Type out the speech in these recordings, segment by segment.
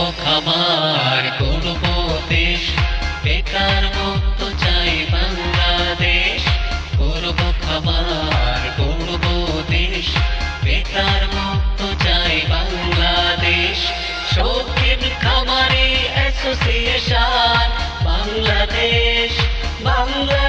খাবার করব দেশ বেকার মুক্ত চাই বাংলাদেশ। করব খাবার করব দেশ বেকার মুক্ত চাই বাংলাদেশ। শৌখিন খামারি অ্যাসোসিয়েশন, বাংলাদেশ। বাংলা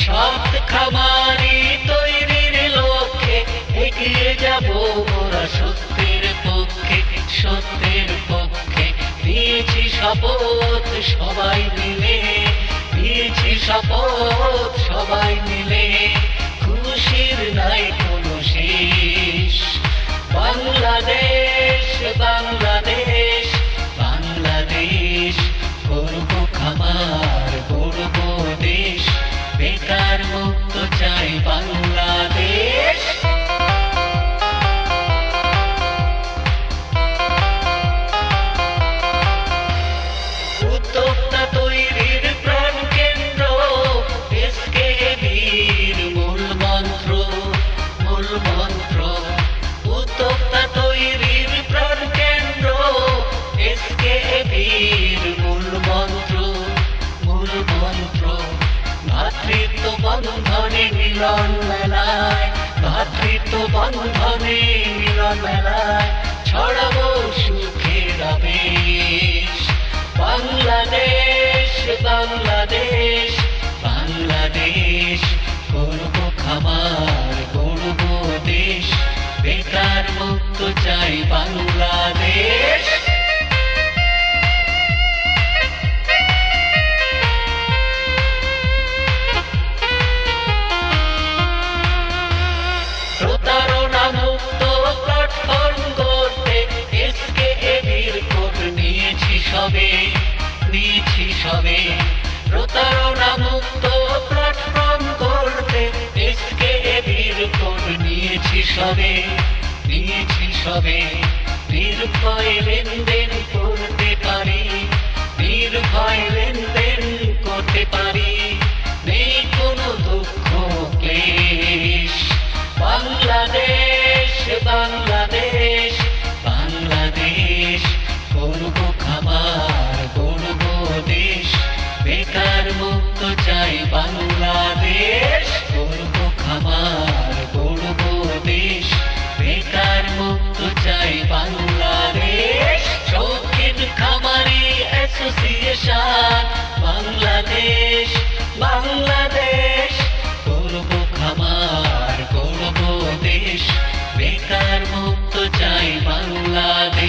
সৎ খামারি তৈরির লক্ষ্যে। এগিয়ে যাব ওরা সত্যের পক্ষে সত্যের পক্ষে। দিয়েছি শপথ সবাই মিলে, দিয়েছি শপথ সবাই মিলে। খুশির নাই বন্ধনে মিলন মেলায়, ভাতৃত্ব বন্ধনে মিলন মেলায়, ছড়াবো সুখের আবেশ। বাংলাদেশ বাংলাদেশ বাংলাদেশ করব খাবার করব দেশ, বেকার মুক্ত চাই বাংলাদেশ। সবে প্রতারণা মুক্ত প্ল্যাটফর্ম করতে এসকে কোড নিয়েছি সবে নিয়েছি সবে নির্ভয় লেনদেন মুক্ত বাংলাদেশ। বাংলাদেশ বাংলাদেশ। করব খামার করব দেশ। বেকার মুক্ত চাই বাংলাদেশ।